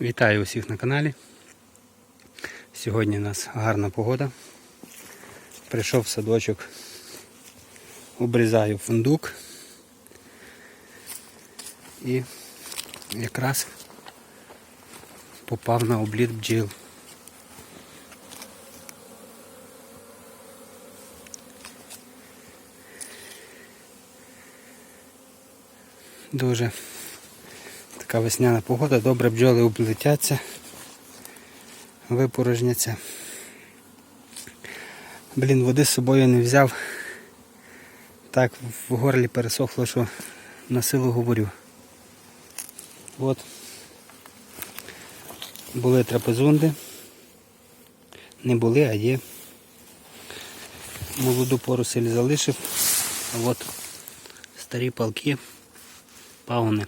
Вітаю усіх на каналі. Сьогодні у нас гарна погода. Прийшов в садочок, обрізаю фундук і якраз попав на обліт бджіл. Дуже така весняна погода, добре бджоли облетяться, випорожняться. Блін, води з собою не взяв. Так в горлі пересохло, що на силу говорю. От. Були трапезунди. Не були, а є. Молоду поросель залишив. От старі палки, пауни,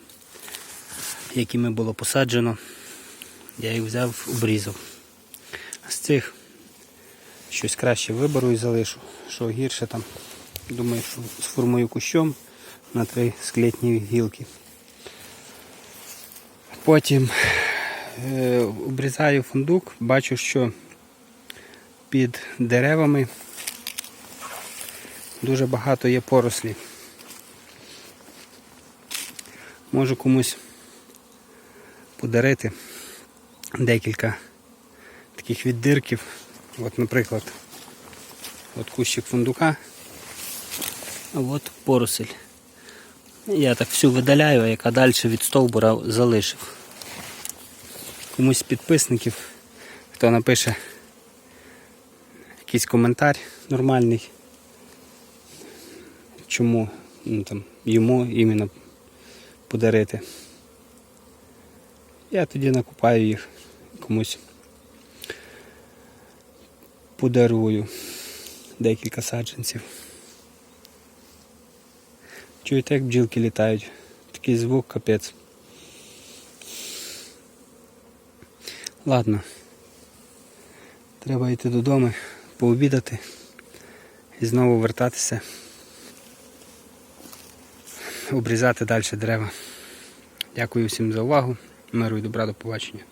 якими було посаджено, я їх взяв, обрізав. З цих щось краще виберу і залишу. Що гірше там, думаю, що сформую кущом на три склетні гілки. Потім е, обрізаю фундук, бачу, що під деревами дуже багато є порослі. Можу комусь подарити декілька таких віддирків. От, наприклад, от кущик фундука, а от поросель. Я так всю видаляю, яка далі від стовбура залишив. Комусь з підписників, хто напише якийсь коментар нормальний, чому ну, там, йому іменно подарити. Я тоді накупаю їх комусь подарую декілька саджанців. Чуєте, як бджілки літають? Такий звук капець. Ладно. Треба йти додому, пообідати і знову вертатися, обрізати далі дерева. Дякую всім за увагу. Миру і добра, до побачення.